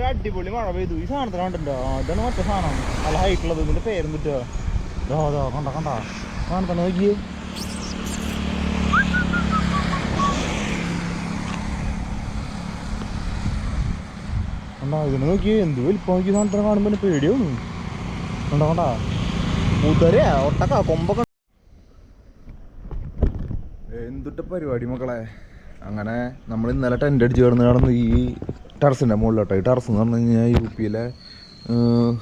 ഒരു അടിപൊളി മഴ പെയ്തു. ഈ സാധനത്തിന് കണ്ടിട്ടോ ഇതാണ് മറ്റേ സാധനം. നല്ല ഹൈറ്റ് ഉള്ളത്. ഇതിന്റെ പേരും കിട്ടുക കണ്ട കണ്ട. സാധനത്തിന് നോക്കിയേ. കണ്ടാ ഇതിനെ നോക്കിയേ. എന്ത് വലിപ്പം നോക്കി സാധനത്തിന് കാണുമ്പോൾ പേടിയാണ് കണ്ട കണ്ട. മുതരയാ ഒട്ടക്ക കൊമ്പൊക്കെ. എന്തുട്ട പരിപാടി മക്കളെ? അങ്ങനെ നമ്മൾ ഇന്നലെ ടെന്റ് അടിച്ച് കിടന്ന് കിടന്ന് ഈ ടെറസിന്റെ മുകളിലോട്ടോ? ടെറസ് എന്ന് പറഞ്ഞു കഴിഞ്ഞാൽ യു പിയിലെ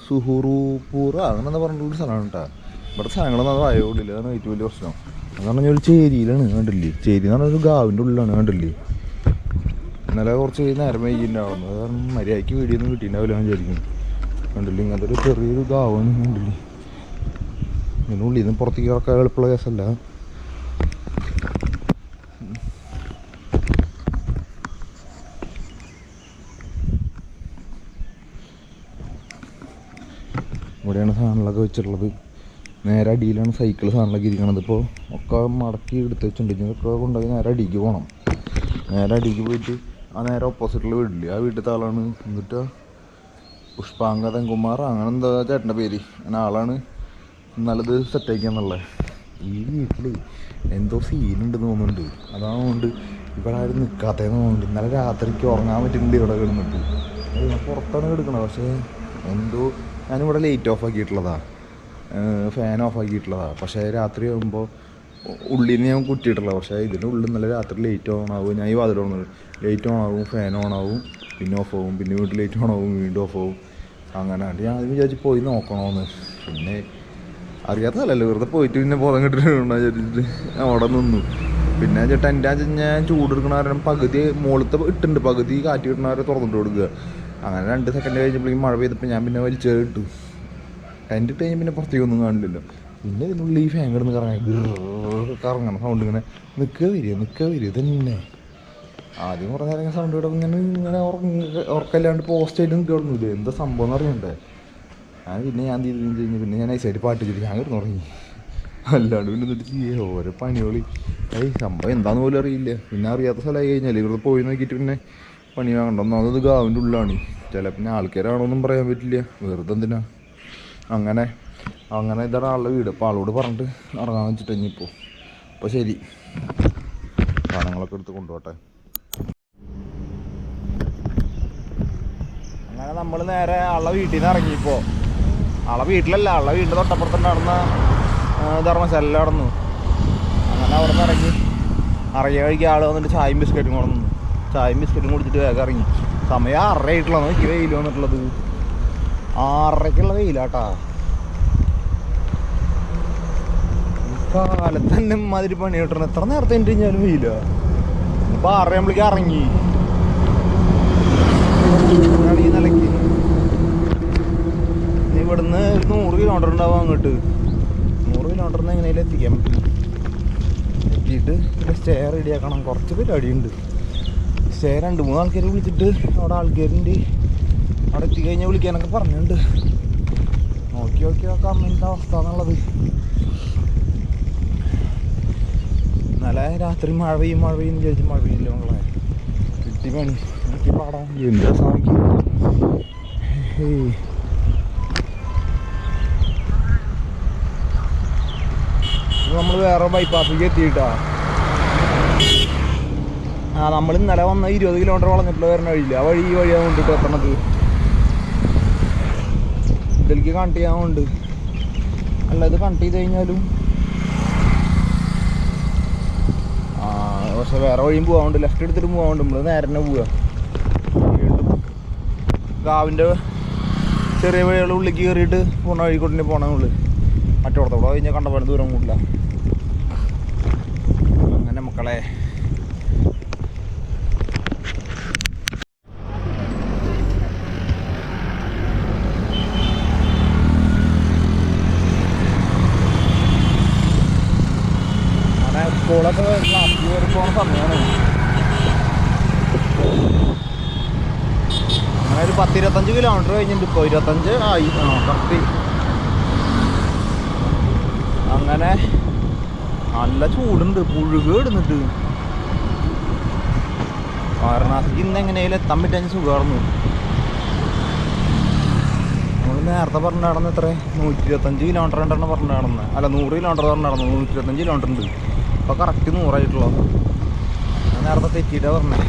സുഹുറൂപ്പൂർ അങ്ങനെ എന്താ പറഞ്ഞിട്ടുള്ള സ്ഥലമാണ് കേട്ടോ. ഇവിടെ സ്ഥലങ്ങളൊന്നും അത് വായുള്ളില്ല അതാണ് ഏറ്റവും വലിയ പ്രശ്നം. എന്ന് പറഞ്ഞാൽ ഒരു ചേരിയിലാണ് കണ്ടില്ലേ? ചേരി എന്ന് പറഞ്ഞാൽ ഒരു ഗാവിന്റെ ഉള്ളിലാണ് കണ്ടില്ലേ? ഇന്നലെ കുറച്ച് നേരം വൈകിട്ടുണ്ടാവുന്നത് അത് കാരണം മര്യാദയ്ക്ക് വീടിയൊന്നും കിട്ടിയിട്ടുണ്ടാവില്ല ഞാൻ വിചാരിക്കുന്നു. കണ്ടില്ലേ? ഇങ്ങനത്തെ ഒരു ചെറിയൊരു ഗാവാണ് കണ്ടില്ലേ? ഇതിനുള്ളിൽ നിന്ന് പുറത്തേക്ക് ഇറക്കാൻ എളുപ്പമുള്ള കേസല്ല. ഇവിടെയാണ് സാധനങ്ങളൊക്കെ വെച്ചിട്ടുള്ളത്. നേരെ അടിയിലാണ് സൈക്കിൾ സാധനങ്ങളൊക്കെ ഇരിക്കണത്. ഇപ്പോൾ ഒക്കെ മടക്കി എടുത്ത് വെച്ചിട്ടുണ്ട്. ഇതൊക്കെ കൊണ്ടുപോയി നേരെ അടിക്ക് പോകണം നേരെ അടിക്ക് പോയിട്ട് ആ നേരെ ഓപ്പോസിറ്റിൽ വീട്ടിൽ ആ വീട്ടിലത്തെ ആളാണ് എന്നിട്ട് പുഷ്പാങ്ക തെങ്കുമാർ. അങ്ങനെ എന്താ ചേട്ടന്റെ പേര്? അങ്ങനെ ആളാണ്. നല്ലത് സെറ്റാക്കിയെന്നുള്ളത് ഈ വീട്ടിൽ എന്തോ സീനുണ്ടെന്ന് തോന്നുന്നുണ്ട്. അതാവുകൊണ്ട് ഇവിടെ ആരും നിൽക്കാത്തതെന്ന് തോന്നുന്നുണ്ട്. ഇന്നലെ രാത്രിക്ക് ഉറങ്ങാൻ പറ്റുന്നുണ്ട് ഇവിടെ കിടന്നിട്ട്. ഞാൻ പുറത്താണ് കിടക്കണത്. പക്ഷേ എന്തോ ഞാനിവിടെ ലൈറ്റ് ഓഫ് ആക്കിയിട്ടുള്ളതാ. ഫാൻ ഓഫ് ആക്കിയിട്ടുള്ളതാ. പക്ഷേ രാത്രി ആകുമ്പോൾ ഉള്ളിൽ നിന്ന് ഞാൻ കുറ്റിയിട്ടുള്ളത് പക്ഷേ ഇതിന്റെ ഉള്ളിൽ ഇന്നലെ രാത്രി ലൈറ്റ് ഓൺ ആവും. ഞാൻ ഈ വാതിൽ on light on fan on പിന്നെ ഓഫ് ആവും പിന്നെ വീട്ടിൽ ലൈറ്റ് ഓൺ വീണ്ടും ഓഫ് ആവും. അങ്ങനെ ഞാൻ ആദ്യം വിചാരിച്ച് പോയി നോക്കണമെന്ന് പിന്നെ അറിയാത്ത സ്ഥലമല്ലേ വെറുതെ പോയിട്ട് പിന്നെ ബോധം കിട്ടിട്ട് വിചാരിച്ചിട്ട് അവിടെ നിന്നു. പിന്നെ ചേട്ടാ എന്റെ ഞാൻ ചൂടെടുക്കണ കാരണം പകുതി മുകളിലത്തെ ഇട്ടുണ്ട് പകുതി കാറ്റ് കിട്ടണവരെ തുറന്നിട്ട് കൊടുക്കുക. അങ്ങനെ രണ്ട് സെക്കൻഡ് കഴിഞ്ഞപ്പോഴേക്കും മഴ പെയ്തപ്പോൾ ഞാൻ പിന്നെ വലിച്ചു കേട്ടു ഇട്ട്. കഴിഞ്ഞാൽ പിന്നെ പുറത്തേക്കൊന്നും കാണില്ലല്ലോ. പിന്നെ ഇതിനുള്ളിൽ ഈ ഫാൻ കിടന്ന് കറങ്ങാൻ കറങ്ങണം. സൗണ്ട് ഇങ്ങനെ നിൽക്കുക വരിക നിൽക്കുക വരിക തന്നെ ആദ്യം കുറേ നേരം സൗണ്ട് ഇവിടെ ഇങ്ങനെ ഇങ്ങനെ ഉറക്കല്ലാണ്ട് പോസ്റ്റായിട്ട് നിൽക്കുന്നില്ല എന്താ സംഭവം എന്ന് അറിയണ്ടേ ഞാൻ പിന്നെ ഞാൻ ചെയ്ത്? കഴിഞ്ഞ് പിന്നെ ഞാൻ ഐസായിട്ട് പാട്ട് ചെയ്തിട്ട് ഞാൻ കിടന്നു തുടങ്ങി അല്ലാണ്ട് പിന്നെ എന്നിട്ട് ചെയ്യേ. ഓരോ പണികളി. ഏയ് സംഭവം എന്താണെന്ന് പോലും അറിയില്ല. പിന്നെ അറിയാത്ത സ്ഥലമായി കഴിഞ്ഞാൽ ഇവിടെ പോയി നോക്കിയിട്ട് പിന്നെ പണി വാങ്ങണ്ട ഒന്നാമത് ഗാവിന്റെ ഉള്ളിലാണ് ചിലപ്പോൾ ആൾക്കാരാണോന്നും പറയാൻ പറ്റില്ല. വെറുതെ എന്തിനാ? അങ്ങനെ അങ്ങനെ ഇതാണ് ആളുടെ വീട്. അപ്പോൾ ആളോട് പറഞ്ഞിട്ട് ഇറങ്ങാൻ വെച്ചിട്ട് ഇനിയിപ്പോൾ അപ്പോൾ ശരി. സാധനങ്ങളൊക്കെ എടുത്ത് കൊണ്ടുപോട്ടെ. അങ്ങനെ നമ്മൾ നേരെ ആളുടെ വീട്ടിൽ നിന്ന് ഇറങ്ങിയപ്പോൾ ആളെ വീട്ടിലല്ല ആളുടെ വീടിന്റെ തൊട്ടപ്പുറത്തുണ്ടായിരുന്ന ധർമ്മശാല നടന്നു. അങ്ങനെ അവിടെ നിന്ന് ഇറങ്ങി. ഇറങ്ങിയ വഴിക്ക് ആൾ വന്നിട്ട് ചായയും ബിസ്ക്കറ്റും കൊണ്ടു ചായയും ബിസ്ക്കറ്റും കുടിച്ചിട്ട് വേഗം ഇറങ്ങി. സമയം ആറരയായിട്ടുള്ള നോക്കി വെയിൽ വന്നിട്ടുള്ളത്. ആറരയ്ക്കുള്ള വെയിലാട്ടാ. കാലത്ത് തന്നെ മാതിരി പണി കിട്ടണം. എത്ര നേരത്തെ കഴിഞ്ഞാലും വെയില. ഇപ്പൊ ആറരയാകുമ്പോഴേക്ക് ഇറങ്ങി. നിലയ്ക്ക് ഇവിടുന്ന് നൂറ് കിലോമീറ്റർ ഉണ്ടാവും അങ്ങോട്ട്. നൂറ് കിലോമീറ്ററിന് എങ്ങനെയാലും എത്തിക്കാൻ പറ്റും എത്തിയിട്ട് സ്റ്റേ റെഡിയാക്കണം കുറച്ച് പരിപാടിയുണ്ട്. സ്റ്റേ രണ്ട് മൂന്ന് ആൾക്കാർ വിളിച്ചിട്ട് അവിടെ ആൾക്കാരുണ്ട്. അവിടെ എത്തിക്കഴിഞ്ഞാൽ വിളിക്കാനൊക്കെ പറഞ്ഞിട്ടുണ്ട്. നോക്കി നോക്കി നോക്കാം എന്താ അവസ്ഥ എന്നുള്ളത് ഇന്നലെ രാത്രി മഴ പെയ്യും മഴ പെയ്യും ചോദിച്ചു മഴ പെയ്യില്ല നമ്മളെ കിട്ടി പണി. കിട്ടി പാടാം. എന്താ സാധിക്കും? നമ്മൾ വേറെ ബൈപ്പാസിലേക്ക് എത്തിയിട്ടാണ് നമ്മൾ ഇന്നലെ വന്ന ഇരുപത് കിലോമീറ്റർ വളഞ്ഞിട്ടുള്ള വരുന്ന വഴിയില്ല? ആ വഴി ഈ വഴിയാണ് കൊണ്ടിട്ട് എത്തണത് ഇതിലേക്ക് കണക്ട് ചെയ്യാനുണ്ട് അല്ല ഇത് കണക്ട് ചെയ്ത് കഴിഞ്ഞാലും ആ പക്ഷെ വേറെ വഴിയും പോകാറുണ്ട് ലെഫ്റ്റ് എടുത്തിട്ട് പോകാറുണ്ട് നമ്മൾ നേരെ തന്നെ പോവുക ഗാവിന്റെ ചെറിയ വഴികൾ ഉള്ളിലേക്ക് കയറിയിട്ട് പോണ വഴി കൊണ്ടു പോകണമെന്നുള്ളു മറ്റോടത്തോടെ കഴിഞ്ഞാൽ കണ്ടപോലെ ദൂരം കൂടില്ല. അങ്ങനെ മക്കളെ അങ്ങനെ സ്കൂളൊക്കെ ക്ലാസ്സിൽ കയറി പോണ സമയമാണ് അങ്ങനെ ഒരു പത്തിരുപത്തഞ്ച് കിലോമീറ്റർ കഴിഞ്ഞിട്ട് ഇപ്പോൾ ഇരുപത്തഞ്ച്. ആയി ആ കറക്റ്റ് അങ്ങനെ നല്ല ചൂടുണ്ട്. പുഴുകേടുന്നിട്ട് ഇടുന്നിട്ട് വാരണാസിക്ക് ഇന്ന് എങ്ങനെയാലും എത്താൻ പറ്റാൻ സുഖമായിരുന്നു. നമ്മൾ നേരത്തെ പറഞ്ഞ നടന്ന് എത്ര നൂറ്റി ഇരുപത്തഞ്ച് കിലോമീറ്റർ ഉണ്ടെന്ന് പറഞ്ഞു നടന്ന് അല്ല നൂറ് കിലോമീറ്റർ പറഞ്ഞു നടന്നു നൂറ്റി ഇരുപത്തഞ്ച് കിലോമീറ്റർ ഉണ്ട്. അപ്പോൾ കറക്റ്റ് നൂറായിട്ടുള്ളൂ. നേരത്തെ തെറ്റിയിട്ടാണ് പറഞ്ഞേ.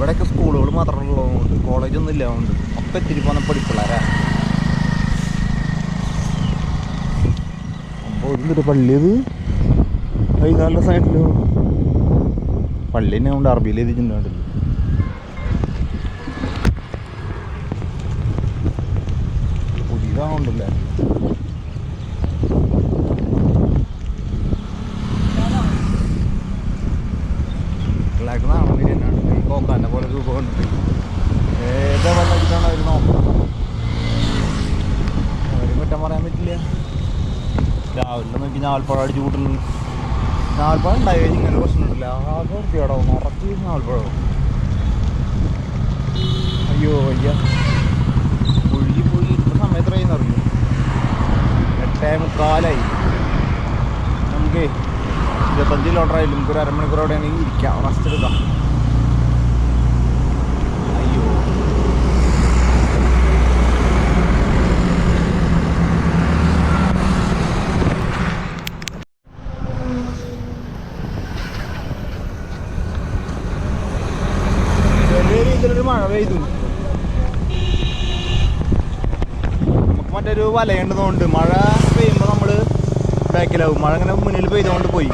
ഇവിടെയൊക്കെ സ്കൂളുകൾ മാത്രമേ ഉള്ളതുകൊണ്ട് കോളേജൊന്നും ഇല്ല അതുകൊണ്ട്. ഒക്കെ ഇത്തിരി പോകുന്ന പഠിപ്പിള്ളാരാ. അപ്പോൾ ഇതിന്റെ പള്ളി ഇത്? വൈകാലിന്റെ സൈഡിലോ പള്ളി തന്നെ കൊണ്ട് അറബിയിൽ എഴുതിച്ചിട്ടുണ്ടല്ലോ പുതിയതാവുണ്ടല്ലേ പിള്ളേർക്ക് നാളെ തന്നെയാണ് ഈ കോക്കാന്റെ പോലെ രൂപം കണ്ടിട്ട് ഏതാ വന്നിട്ടാണ് അവർ നോക്കുന്നത് അവരും കുറ്റം പറയാൻ പറ്റില്ല ഞാൽപ്പഴം അടിച്ചു കൂട്ടുന്നു ഞാൽപ്പഴം ഉണ്ടായി ഇങ്ങനെ പ്രശ്നമില്ല ആകെ വൃത്തിയാടോ നിറച്ച് ഞാൽപ്പഴം അയ്യോ അയ്യ ഒഴുകി പോയി ഇത്ര സമയത്ത് കഴിയുന്ന അറിയോ? എട്ടേ മുക്കാലായി. നമുക്ക് ഇരുപത്തഞ്ച് കിലോമീറ്റർ ആയാലും നമുക്ക് ഒരു അരമണിക്കൂർ അവിടെയാണെങ്കിൽ ഇരിക്കാം. റെസ്റ്റ് എടുക്കാം അയ്യോ ചെറിയ രീതിയിലൊരു മഴ പെയ്തു നമുക്ക് മറ്റൊരു വലയുണ്ടതുകൊണ്ട് മഴ പെയ്യുമ്പോൾ നമ്മൾ ബാക്കിലാവും മഴ അങ്ങനെ മുന്നിൽ പെയ്തുകൊണ്ട് പോയി.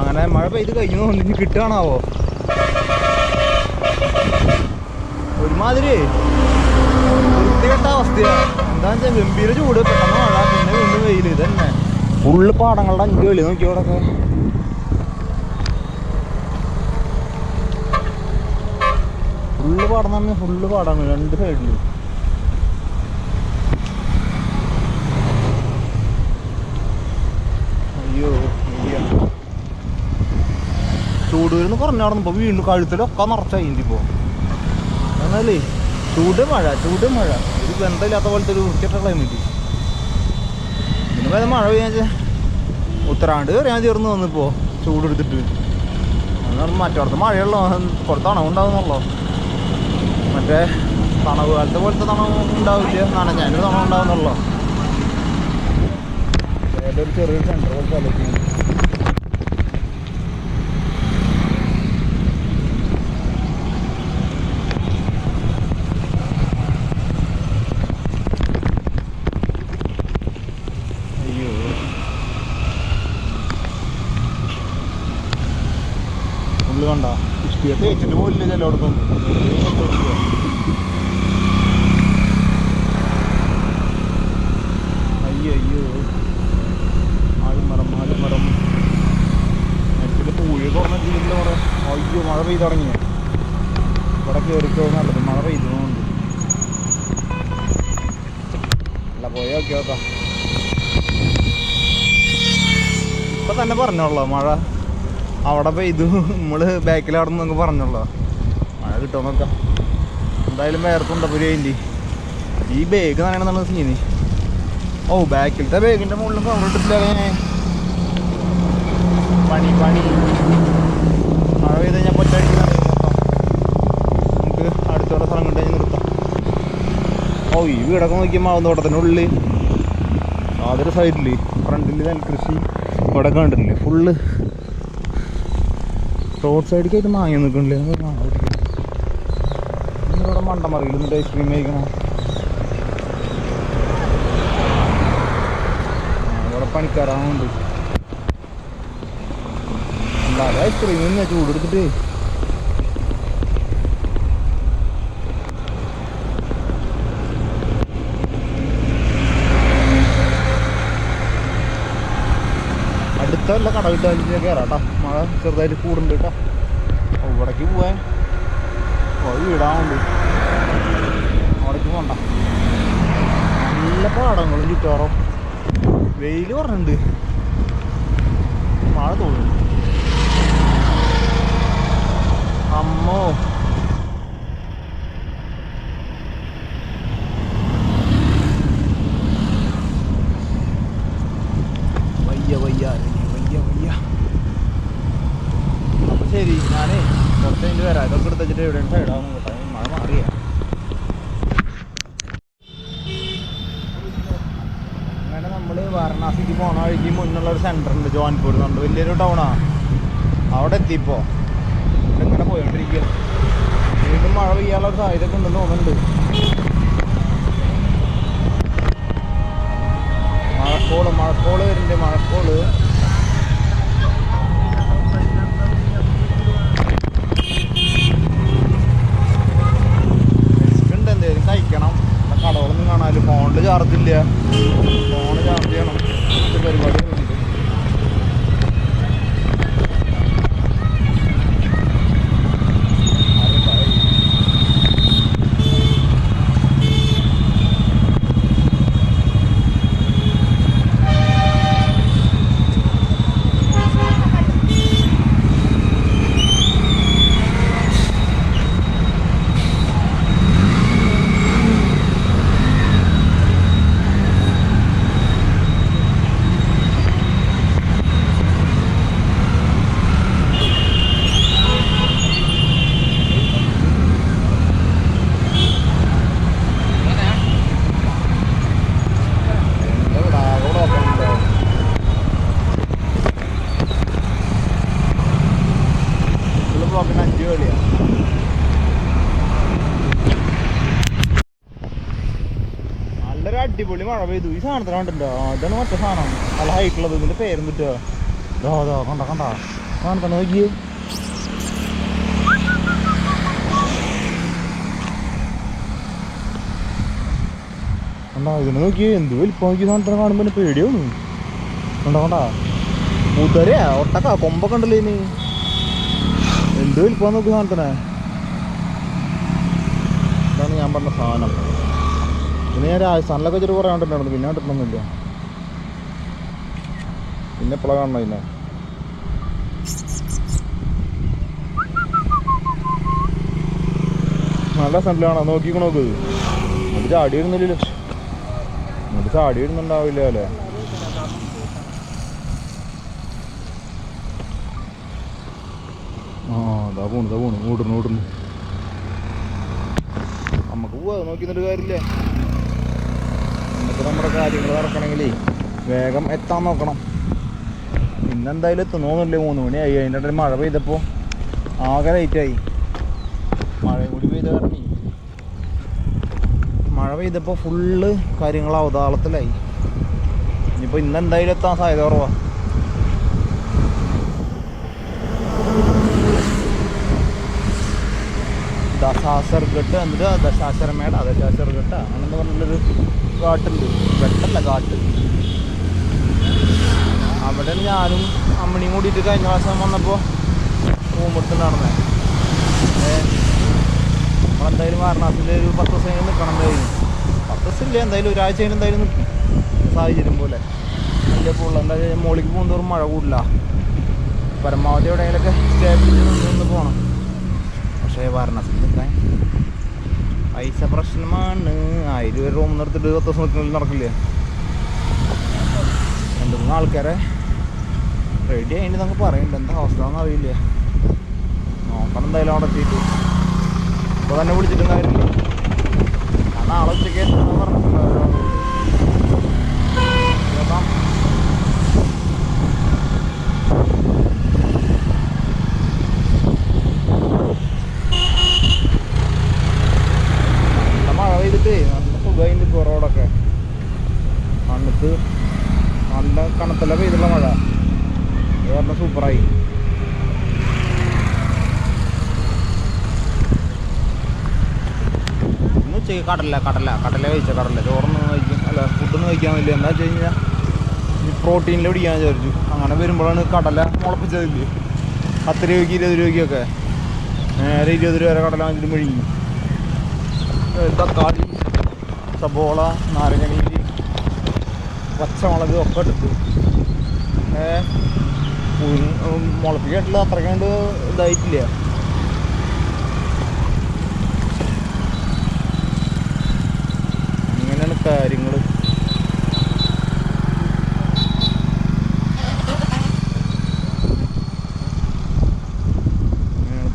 അങ്ങനെ മഴ പെയ്ത് കഴിഞ്ഞതുകൊണ്ട് ഇനി കിട്ടുകയാണാവോ? ഒരുമാതിരി വൃത്തികെട്ട അവസ്ഥയാണ്. എന്താണെന്ന് വെച്ചാൽ ഗംഭീര ചൂട്. പെട്ടെന്ന് മഴ പിന്നെ വീണ്ടും വെയിൽ ഇതന്നെ. ഫുള്ള് പാടങ്ങളുടെ അഞ്ച് വെളി നോക്കി ഇവിടെ ഫുള്ള് പാടം ഫുള്ള് പാടാണ്. രണ്ട് സൈഡിലും അയ്യോ അയ്യോ ചൂട് വരുന്ന കുറഞ്ഞാടുന്നു. ഇപ്പോൾ വീണ്ടും കഴുത്തിലൊക്കെ നിറച്ചായി ഇപ്പോൾ എന്നാലേ ചൂട് മഴ ചൂട് മഴ. ഒരു ബന്ധമില്ലാത്ത പോലത്തെ ഒരു വൃത്തിയിട്ട ക്ലൈമറ്റ് പിന്നെ വേറെ മഴ പെയ്യാ ഉത്തരാണ്ട് കയറിയാൻ ചേർന്ന് വന്നിപ്പോൾ ചൂടെടുത്തിട്ട്. അതാണ് മറ്റോടത്ത് മഴയുള്ള? കുറച്ച് തണവുണ്ടാവുന്നുള്ളൂ മറ്റേ തണവ് കാലത്തെ പോലത്തെ തണവ് ഉണ്ടാവില്ല. നനഞ്ഞാലും തണവ് ഉണ്ടാവുന്നുള്ളോ ചെറിയൊരു സെന്റർ പോലത്തെ ആലോചിക്കുന്നു അയ്യോ ഉള്ളു കണ്ട പോലില്ല ചിലയിടത്തും അയ്യോ. അയ്യോ ആലുമരം ആലുമരം അയ്യോ മഴ പെയ്ത് തുടങ്ങി ഇവിടെ കയറിക്കോ നല്ലത് മഴ പെയ്തുകൊണ്ട് അല്ല പോയോ നോക്കാം ഇപ്പൊ തന്നെ പറഞ്ഞോളൂ മഴ. അവിടെ പെയ്തു. നമ്മൾ ബാക്കിൽ അവിടെ നിന്ന് പറഞ്ഞല്ലോ മഴ കിട്ടുമോ നോക്കാം. എന്തായാലും വേർത്തുണ്ടപ്പോ അതിന്റെ ഈ ബാഗ് നനയണമെന്നാണ് സീന് ഓ ബാക്കിലത്തെ ബാഗിന്റെ മുകളിൽ കവർ ഇട്ടിട്ടില്ല പണി പണി. മഴ പെയ്ത് കഴിഞ്ഞാൽ പൊറ്റടിക്കുന്ന നമുക്ക് അടുത്തോടെ സ്ഥലം കണ്ടു കഴിഞ്ഞാൽ നിർത്താം. ഓ ഈ വീടൊക്കെ നോക്കിയാൽ മാവുന്നോട്ടത്തിന്റെ ഉള്ളിൽ അതൊരു സൈഡിൽ ഫ്രണ്ടിൽ നെൽകൃഷി. ഇവിടെ കണ്ടിട്ടില്ലേ? ഫുള്ള് റോഡ് സൈഡിലേക്കായിട്ട് മാങ്ങി നിൽക്കണില്ലേ ഇവിടെ മണ്ടമറിയിൽ എന്നിട്ട് ഐസ്ക്രീം കഴിക്കണം? ഇവിടെ പണിക്കാരാവുന്നുണ്ട് എന്തായാലും ഐസ്ക്രീം ചൂടെടുത്തിട്ട്. അടുത്ത വല്ല കട കിട്ടാൻ കയറാട്ടാ മഴ ചെറുതായിട്ട് കൂടുന്നുണ്ട് കേട്ടോ. ഇവിടേക്ക് പോവാൻ. ഓ ഉണ്ട്. അവിടേക്ക് പോണ്ട. നല്ല പാടങ്ങളും ചുറ്റാറോ വെയിൽ പറഞ്ഞിട്ടുണ്ട് മഴ തോന്നുന്നു. അമ്മോ. പോയിട്ട് വരാം. ഇതൊക്കെ എടുത്ത് വെച്ചിട്ട് എവിടെയാണ് സൈഡാവും കേട്ടോ. മഴ മാറിയാ. അങ്ങനെ നമ്മൾ വാരണാസിക്ക് പോണ വഴിക്ക് മുന്നുള്ള ഒരു സെന്റർ ഉണ്ട് ജോൻപൂർ എന്ന് പറഞ്ഞിട്ട് വലിയൊരു ടൗണാണ് അവിടെ എത്തിപ്പോ ഇങ്ങനെ പോയിക്കൊണ്ടിരിക്കുക വീണ്ടും മഴ പെയ്യാനുള്ള ഒരു സാധ്യത ഉണ്ടെന്ന് തോന്നുന്നുണ്ട്. മഴക്കോൾ മഴക്കോൾ വരുന്നുണ്ട് മഴക്കോൾ. നല്ലൊരു അടിപൊളി മഴ പെയ്തു. ഈ സാധനത്തിന് കണ്ടിട്ടോ ഇതാണ് മറ്റേ സാധനം. നല്ല ഹൈറ്റ് ഉള്ളത്. ഇതിന്റെ പേരും കിട്ടുക ഇതോ കണ്ട കണ്ട. സാധനത്തിന് നോക്കിയേ. കണ്ടാ ഇതിനെ നോക്കിയേ. എന്ത് വലിപ്പം നോക്കി സാധനത്തിനെ കാണുമ്പോൾ പേടിയാണ് കണ്ട കണ്ടാ. മുതരയാ ഒട്ടക്കാ കൊമ്പൊക്കെ ഉണ്ടല്ലോ ഇനി. എന്ത് വലിപ്പം നോക്കി സാധനത്തിനെ? ഇതാണ് ഞാൻ പറഞ്ഞ സാധനം. പിന്നെ ഞാൻ സണ്ണിലൊക്കെ ചെറിയ കുറേ കണ്ടിട്ടുണ്ടായിരുന്നു പിന്നെ കണ്ടിട്ടൊന്നുമില്ല. പിന്നെ എപ്പോഴാണ് കാണണം പിന്നെ. നല്ല സണ്ണിലാണോ നോക്കിക്കോ നോക്ക് അത് ചാടി വരുന്നില്ലല്ലോ എന്നിട്ട് ചാടി വരുന്നുണ്ടാവില്ല അല്ലേ? ആ ഇതാ പോണു ഇതാ പോണു. ഓടുന്നു ഓടുന്നു നമുക്ക് പോവാ. നോക്കി നിന്നിട്ട് കാര്യമില്ല. നമുക്ക് നമ്മുടെ കാര്യങ്ങൾ നടക്കണമെങ്കിലേ വേഗം എത്താൻ നോക്കണം. ഇന്നെന്തായാലും എത്തുന്നോന്നില്ലേ മൂന്ന് മണിയായി അതിന്റെ ഇടയിൽ മഴ പെയ്തപ്പോൾ ആകെ ലൈറ്റായി മഴയും കൂടി പെയ്ത കാരണം മഴ പെയ്തപ്പോൾ ഫുള്ള് കാര്യങ്ങൾ അവതാളത്തിലായി. ഇനിയിപ്പോൾ ഇന്നെന്തായാലും എത്താൻ സാധ്യത കുറവാ. ദശാസർഘട്ട് എന്നിട്ട് ദശാശരമേട ദശാശർഘട്ട അങ്ങനെ പറഞ്ഞൊരു ഘാട്ടുണ്ട് വെട്ടല്ല കാട്ട്. അവിടെ ഞാനും അമ്മണിയും കൂടിയിട്ട് കഴിഞ്ഞ പ്രാവശ്യം വന്നപ്പോൾ റൂമെടുത്ത് നടന്നേ. നമ്മളെന്തായാലും വാരണാസിൽ ഒരു പത്ത് ദിവസം നിൽക്കണം എന്തായാലും. പത്ത് ദിവസം ഇല്ല എന്തായാലും ഒരാഴ്ച കഴിഞ്ഞ് എന്തായാലും നിൽക്കും സാഹചര്യം പോലെ. വലിയ കൂടുതൽ എന്തായാലും മോളിക്ക് പോകുന്നതോറും മഴ കൂടില്ല. പരമാവധി എവിടെയെങ്കിലൊക്കെ സ്റ്റേ നിന്ന് നിന്ന് പോകണം പക്ഷേ വാരണാസിൽ നിൽക്കാൻ പൈസ പ്രശ്നമാണ്. ആയിരം രൂപ റൂം നിർത്തിട്ട് പത്ത് ദിവസം നിൽക്കുന്നില്ല നടക്കില്ലേ? രണ്ട് മൂന്ന് ആൾക്കാരെ റെഡി ആയിട്ട് നമുക്ക് പറയുന്നുണ്ട് എന്താ അവസ്ഥ എന്ന് അറിയില്ല. നോക്കണം എന്തായാലും അവിടെ എത്തിയിട്ട്. ഇപ്പോൾ തന്നെ വിളിച്ചിട്ടും കാര്യമില്ല ഞാൻ നാളെ ഉച്ചയ്ക്ക് എത്തുമെന്ന് പറഞ്ഞിട്ടുണ്ട് അവരോട്. നോക്കാം. നല്ല മഴ പെയ്തിട്ടേ നല്ല സുഖമായിട്ട് ഇപ്പോൾ റോഡൊക്കെ തണുത്ത് നല്ല കണത്തല്ല പെയ്തുള്ള മഴ അത് കാരണം സൂപ്പറായി ഇന്ന് ഉച്ചയ്ക്ക് കടല കടല കടല കഴിച്ച കടല ചോറൊന്നും കഴിക്കും അല്ല ഫുഡൊന്നും കഴിക്കാൻ പറ്റില്ല. എന്താ വെച്ച് കഴിഞ്ഞാൽ ഈ പ്രോട്ടീനിൽ പിടിക്കാൻ വിചാരിച്ചു. അങ്ങനെ വരുമ്പോഴാണ് കടല മുളപ്പിച്ചതില്ലേ? പത്ത് രൂപയ്ക്ക് ഇരുപത് രൂപയ്ക്കൊക്കെ. നേരെ ഇരുപത് രൂപ വരെ കടല വാങ്ങിച്ചിട്ട് മെഴുകി. തക്കാളി സബോള നാരങ്ങനീര് പച്ചമുളക് ഒക്കെ എടുത്ത്. മുളപ്പിക്കായിട്ടുള്ള അത്രക്കാണ്ട് ഇതായിട്ടില്ല അങ്ങനെയാണ് കാര്യങ്ങൾ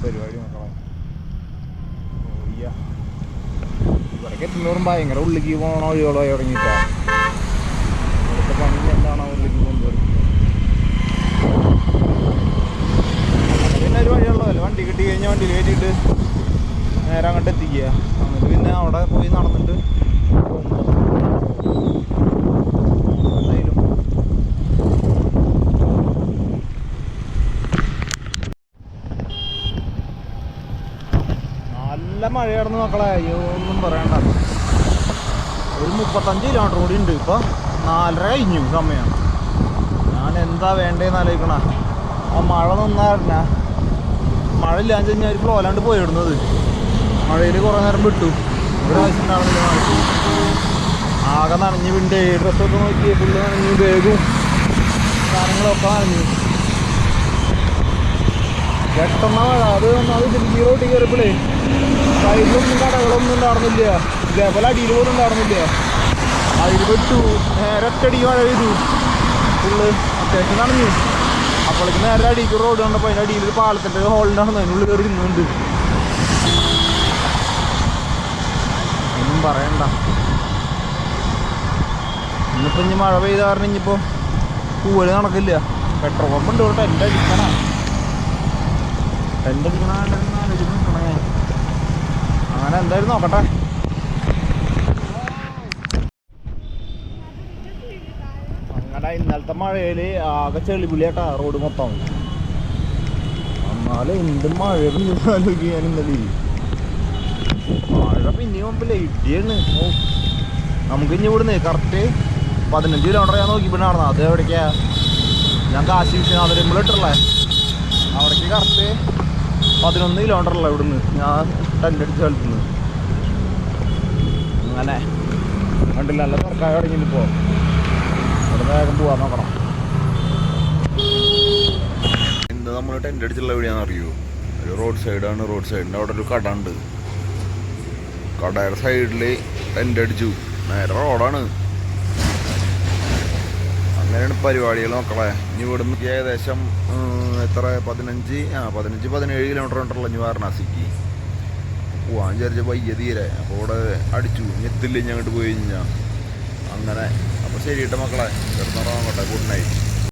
പരിപാടി ഇവിടേക്ക് എത്തുന്നവരും ഭയങ്കര ഉള്ളിക്ക് പോകണോ വഴികളായി തുടങ്ങിയിട്ടാ. ഇവിടുത്തെ പണി എന്താണോ ഉള്ളിക്ക് പോകുന്നത് പിന്നെ ഒരു വണ്ടി കിട്ടി കഴിഞ്ഞാൽ വണ്ടി കയറ്റിയിട്ട് നേരെ അങ്ങോട്ട് എത്തിക്കുക. എന്നിട്ട് പിന്നെ അവിടെ പോയി നടന്നിട്ട് നല്ല മഴയായിരുന്നു മക്കളെ. ഒന്നും പറയണ്ട. ഒരു മുപ്പത്തഞ്ച് കിലോമീറ്റർ കൂടി ഉണ്ട്. ഇപ്പൊ നാലര കഴിഞ്ഞു സമയം. ഞാൻ എന്താ വേണ്ടേന്ന് ആലോചിക്കണ. ആ മഴ നിന്നാറില്ല മഴ ഇല്ലാന്ന് കഴിഞ്ഞാൽ ഒരു ഫ്ലോലാണ്ട് പോയിടുന്നത് മഴയിൽ കുറേ നേരം വിട്ടു. ഒരു ആവശ്യം ഉണ്ടാവുന്നില്ല ആകെ നനഞ്ഞ് വിണ്ട് ഡ്രസ്സൊക്കെ നോക്കി ഫുള്ള് നനഞ്ഞു ബാഗും സാധനങ്ങളൊക്കെ നനഞ്ഞു. പെട്ടെന്ന് മഴ. അത് അത് ദില്ലി റോട്ടിൽ കയറിയപ്പോഴേ സൈഡിലൊന്നും കടകളൊന്നും ഉണ്ടായിരുന്നില്ല. ഇതേപോലെ അടിയിൽ പോലും ഉണ്ടായിരുന്നില്ല. അതിൽ പെട്ടു. നേരെ ഒറ്റടി മഴ പെയ്തു. ഫുള്ള് അത്യാവശ്യം നനഞ്ഞു. അപ്പോഴേക്ക് നേരെ അടിക്ക് റോഡ് കണ്ടപ്പോൾ അതിന്റെ അടിയിൽ ഒരു പാലത്തിന്റെ ഹോളുണ്ടായിരുന്നു അതിനുള്ളിൽ കയറി ഇരുന്നുണ്ട് ഒന്നും പറയണ്ട. ഇന്നിപ്പോൾ ഇനി മഴ പെയ്ത കാരണം ഇനിയിപ്പോൾ പൂവൽ നടക്കില്ല. പെട്രോൾ പമ്പ് ഉണ്ട് ഇവിടെ എന്റെ അടിക്കണ. എന്റെ അടിക്കണ അങ്ങനെ എന്തായാലും നോക്കട്ടെ. അങ്ങനെ ഇന്നലത്തെ മഴയിൽ ആകെ ചെളിപുളിയാട്ടാ റോഡ് മൊത്തം. എന്നാലും എന്ത് മഴ ഇന്നലെ. നമുക്ക് ഇനി ഇവിടുന്ന് കറക്റ്റ് പതിനഞ്ച് കിലോമീറ്റർ ഞാൻ നോക്കി പിന്നെ നടന്നത്. അത് എവിടേക്കാ? ഞാൻ കാശി വിശ്വനാഥരമ്പളിട്ടുള്ളേ അവിടേക്ക് കറക്റ്റ് പതിനൊന്ന് കിലോമീറ്റർ അല്ലേ ഇവിടുന്ന് ഞാൻ ടെന്റ് അടിച്ച് കളിക്കുന്നത് അങ്ങനെ. കണ്ടില്ല നല്ല തിരക്കായ തുടങ്ങിയിപ്പോൾ ഇവിടെ വേഗം പോവാൻ നോക്കണം. എന്താ നമ്മൾ ടെന്റ് അടിച്ചുള്ള എവിടെയാണെന്ന് അറിയോ? ഒരു റോഡ് സൈഡാണ് റോഡ് സൈഡിന്റെ അവിടെ ഒരു കട ഉണ്ട്. കടയുടെ സൈഡിൽ ടെന്റ് അടിച്ചു. നേരെ റോഡാണ്. അങ്ങനെയാണ് പരിപാടികൾ മക്കളെ. ഇനി ഇവിടുന്ന് ഏകദേശം എത്ര? പതിനഞ്ച്? ആ പതിനഞ്ച് പതിനേഴ് കിലോമീറ്റർ ഉണ്ടല്ലോ ഇനി വാരണാസിക്ക്. പോവാൻ വിചാരിച്ച വയ്യ തീരെ. അപ്പോൾ ഇവിടെ അടിച്ചു. ഇനി ഇനി അങ്ങോട്ട് പോയി കഴിഞ്ഞാൽ അങ്ങനെ. അപ്പോൾ ശരി കേട്ടോ മക്കളെ കിടന്നുറങ്ങാൻ ഗുഡ് നൈറ്റ്